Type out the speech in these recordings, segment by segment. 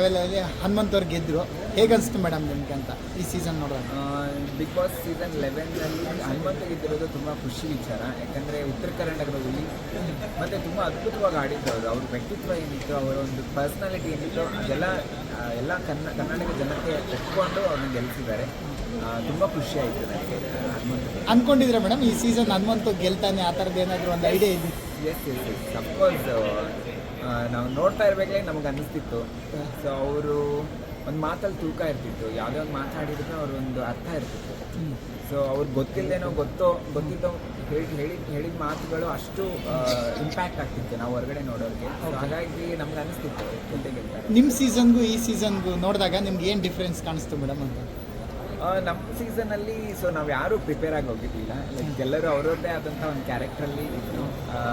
ಲೆವೆಲಲ್ಲಿ ಹನುಮಂತವ್ರು ಗೆದ್ದರು ಗೆದ್ರು. ಹೇಗೆ ಅನಿಸ್ತು ಮೇಡಮ್ ನಿಮಗೆ ಅಂತ ಈ ಸೀಸನ್ ನೋಡೋದು? ಬಿಗ್ ಬಾಸ್ ಸೀಸನ್ ಲೆವೆನ್ನಲ್ಲಿ ಹನುಮಂತ ಗೆದ್ದಿರೋದು ತುಂಬ ಖುಷಿ ವಿಚಾರ. ಯಾಕಂದರೆ ಉತ್ತರ ಕರ್ನಾಟಕದಲ್ಲಿ ಮತ್ತು ತುಂಬ ಅದ್ಭುತವಾಗಿ ಆಡಿದ್ರು ಅವರು. ಅವ್ರ ವ್ಯಕ್ತಿತ್ವ ಏನಿತ್ತು, ಅವರ ಒಂದು ಪರ್ಸ್ನಾಲಿಟಿ ಏನಿತ್ತು ಅದೆಲ್ಲ ಎಲ್ಲ ಕನ್ನ ಕರ್ನಾಟಕ ಜನತೆ ಒಪ್ಕೊಂಡು ಅವ್ರನ್ನ ಗೆಲ್ತಿದ್ದಾರೆ ತುಂಬ ಖುಷಿ ಆಯಿತು ನನಗೆ. ಹನುಮಂತ ಅನ್ಕೊಂಡಿದ್ರೆ ಮೇಡಮ್? ಈ ಸೀಸನ್ ಹನುಮಂತು ಗೆಲ್ತಾನೆ ಆ ಥರದ್ದು ಏನಾದರೂ ಒಂದು ಐಡಿಯಾ ಇದೆ ಎಸ್ ಎಸ್ ಎಸ್ ಸಪೋಸ್ ನಾವು ನೋಡ್ತಾ ಇರಬೇಕಾದ್ರೆ ನಮಗೆ ಅನ್ನಿಸ್ತಿತ್ತು. ಸೊ ಅವರು ಒಂದು ಮಾತಲ್ಲಿ ತೂಕ ಇರ್ತಿತ್ತು. ಯಾವುದೇ ಒಂದು ಮಾತಾಡಿದ್ರೆ ಅವ್ರ ಒಂದು ಅರ್ಥ ಇರ್ತಿತ್ತು. ಸೊ ಅವ್ರಿಗೆ ಗೊತ್ತಿಲ್ಲದೇನೋ ಗೊತ್ತೋ ಗೊತ್ತಿದ್ದೋ ಹೇಳಿ ಹೇಳಿ ಹೇಳಿದ ಮಾತುಗಳು ಅಷ್ಟು ಇಂಪ್ಯಾಕ್ಟ್ ಆಗ್ತಿತ್ತು ನಾವು ಹೊರಗಡೆ ನೋಡೋರಿಗೆ. ಹಾಗಾಗಿ ನಮ್ಗೆ ಅನಿಸ್ತಿತ್ತು ನಿಮ್ಮ ಸೀಸನ್ಗೂ ಈ ಸೀಸನ್ಗೂ ನೋಡಿದಾಗ ನಿಮ್ಗೆ ಏನು ಡಿಫ್ರೆನ್ಸ್ ಕಾಣಿಸ್ತು ಮೇಡಮ್ ಅಂತ? ನಮ್ಮ ಸೀಸನಲ್ಲಿ ಸೊ ನಾವು ಯಾರೂ ಪ್ರಿಪೇರ್ ಆಗಿ ಹೋಗಿದ್ದಿಲ್ಲ. ಲೈಕ್ ಎಲ್ಲರೂ ಅವರದ್ದೇ ಆದಂಥ ಒಂದು ಕ್ಯಾರೆಕ್ಟ್ರಲ್ಲಿ ಇತ್ತು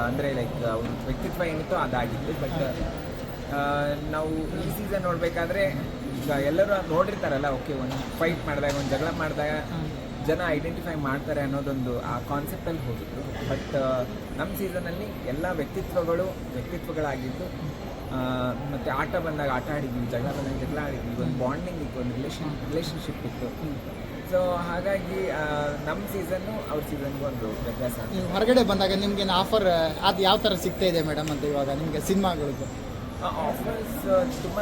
ಅಂದರೆ ಅಂದ್ರೆ ಲೈಕ್ ಅವ್ರ ವ್ಯಕ್ತಿತ್ವ ಏನಿತ್ತು ಅದಾಗಿತ್ತು. ಬಟ್ ನಾವು ಈ ಸೀಸನ್ ನೋಡಬೇಕಾದ್ರೆ ಈಗ ಎಲ್ಲರೂ ನೋಡಿರ್ತಾರಲ್ಲ ಓಕೆ ಒಂದು ಫೈಟ್ ಮಾಡಿದಾಗ ಒಂದು ಜಗಳ ಮಾಡಿದಾಗ ಜನ ಐಡೆಂಟಿಫೈ ಮಾಡ್ತಾರೆ ಅನ್ನೋದೊಂದು ಆ ಕಾನ್ಸೆಪ್ಟಲ್ಲಿ ಹೋಗಿದ್ರು ಬಟ್ ನಮ್ಮ ಸೀಸನಲ್ಲಿ ಎಲ್ಲ ವ್ಯಕ್ತಿತ್ವಗಳು ವ್ಯಕ್ತಿತ್ವಗಳಾಗಿದ್ದು ಮತ್ತು ಆಟ ಬಂದಾಗ ಆಟ ಆಡಿದ್ವಿ ಜಗಳ ಬಂದಾಗ ಜಗಳ ಆಡಿದ್ವಿ ಒಂದು ಬಾಂಡಿಂಗ್ ಇತ್ತು ಒಂದು ರಿಲೇಷನ್ ರಿಲೇಷನ್ಶಿಪ್ ಇತ್ತು. ಸೊ ಹಾಗಾಗಿ ನಮ್ಮ ಸೀಸನ್ನು ಅವ್ರ ಸೀಸನ್ಗೂ ಒಂದು ವ್ಯತ್ಯಾಸ. ನೀವು ಹೊರಗಡೆ ಬಂದಾಗ ನಿಮ್ಗೆ ಆಫರ್ ಅದು ಯಾವ ಥರ ಸಿಗ್ತಾ ಇದೆ ಮೇಡಮ್ ಅಂತ ಇವಾಗ ನಿಮಗೆ ಸಿನಿಮಾಗಳಿಗೂ ಆಫರ್ಸ್ ತುಂಬ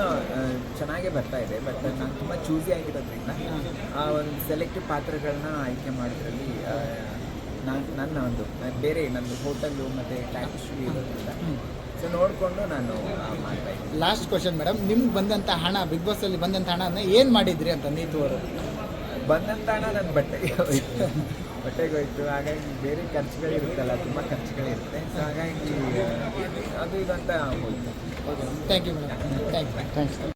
ಚೆನ್ನಾಗೆ ಬರ್ತಾ ಇದೆ ಬಟ್ ನಾನು ತುಂಬ ಚೂಸಿ ಆಗಿರೋದ್ರಿಂದ ಆ ಒಂದು ಸೆಲೆಕ್ಟಿವ್ ಪಾತ್ರಗಳನ್ನ ಆಯ್ಕೆ ಮಾಡೋದ್ರಲ್ಲಿ ನಾನು ನನ್ನ ಒಂದು ಬೇರೆ ನಂದು ಹೋಟೆಲ್ಲು ಮತ್ತು ಟ್ಯಾಕ್ಸಿ ಇರೋದ್ರಿಂದ. ಸೊ ನೋಡಿಕೊಂಡು ನಾನು ಮಾಡ್ತಾ ಇದ್ದೀನಿ. ಲಾಸ್ಟ್ ಕ್ವಶನ್ ಮೇಡಮ್ ನಿಮ್ಗೆ ಬಂದಂಥ ಹಣ ಬಿಗ್ ಬಾಸಲ್ಲಿ ಬಂದಂಥ ಹಣನ ಏನು ಮಾಡಿದ್ರಿ ಅಂತ ನೀತು ಅವರು? ಬಂದಂಥ ಹಣ ನನ್ನ ಬಟ್ಟೆಗೆ ಹೋಯ್ತು. ಬಟ್ಟೆಗೆ ಹೋಯ್ತು. ಹಾಗಾಗಿ ಬೇರೆ ಖರ್ಚುಗಳಿರುತ್ತಲ್ಲ ತುಂಬ ಖರ್ಚುಗಳಿರುತ್ತೆ. ಸೊ ಹಾಗಾಗಿ ಅದು ಇದಂತ ಅಂತ ಹೋಯ್ತು thank you madam thank you thanks